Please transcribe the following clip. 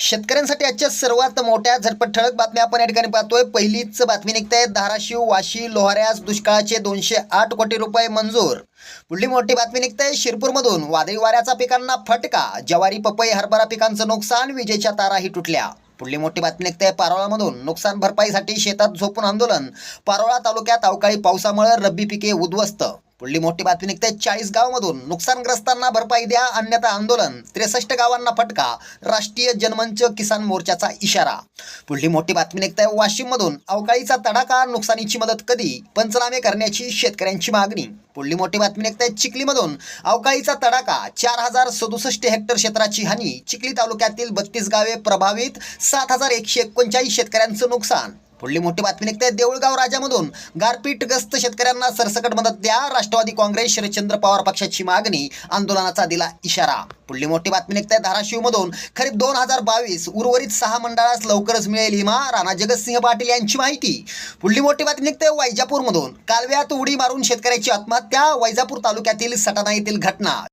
शेतकऱ्यांसाठी आजच्या सर्वात मोठ्या झटपट ठळक बातम्या आपण या ठिकाणी पाहतोय. पहिलीच बातमी निघते. धाराशिव वाशी लोहाऱ्यास दुष्काळाचे दोनशे आठ कोटी रुपये मंजूर. पुढली मोठी बातमी निघते. शिरपूरमधून वादळी वाऱ्याचा पिकांना फटका. ज्वारी पपई हरभरा पिकांचं नुकसान विजेच्या ताराही तुटल्या. पुढली मोठी बातमी निघते. पारोळामधून नुकसान भरपाईसाठी शेतात झोपून आंदोलन. पारोळा तालुक्यात अवकाळी पावसामुळे रब्बी पिके उद्ध्वस्त. पुढली मोठी बातमी निघते चाळीस गावांमधून. नुकसानग्रस्तांना भरपाई द्या अन्यथा आंदोलन. त्रेसष्ट गावांना फटका राष्ट्रीय जनमंच किसान मोर्चाचा इशारा. पुढली मोठी बातमी निघते वाशिममधून. अवकाळीचा तडाखा नुकसानीची मदत कधी? पंचनामे करण्याची शेतकऱ्यांची मागणी. पुढली मोठी बातमी निघते चिखलीमधून. अवकाळीचा तडाखा चार हजार सदुसष्ट हेक्टर क्षेत्राची हानी. चिखली तालुक्यातील बत्तीस गावे प्रभावित सात हजार एकशे एकोणचाळीस शेतकऱ्यांचं नुकसान. पुढली मोठी बातमी निघते देऊळगाव राजामधून. गारपीटग्रस्त शेतकऱ्यांना सरसकट मदत द्या. राष्ट्रवादी काँग्रेस शरदचंद्र पवार पक्षाची मागणी. आंदोलनाचा दिला इशारा. पुढली मोठी बातमी निघते धाराशिवमधून. खरीप दोन हजार बावीस. उर्वरित सहा मंडळास लवकरच मिळेल हिमा. राणा जगतसिंह पाटील यांची माहिती. पुढली मोठी बातमी निघते वैजापूरमधून. कालव्यात उडी मारून शेतकऱ्याची आत्महत्या. वैजापूर तालुक्यातील सटाणा येथील घटना.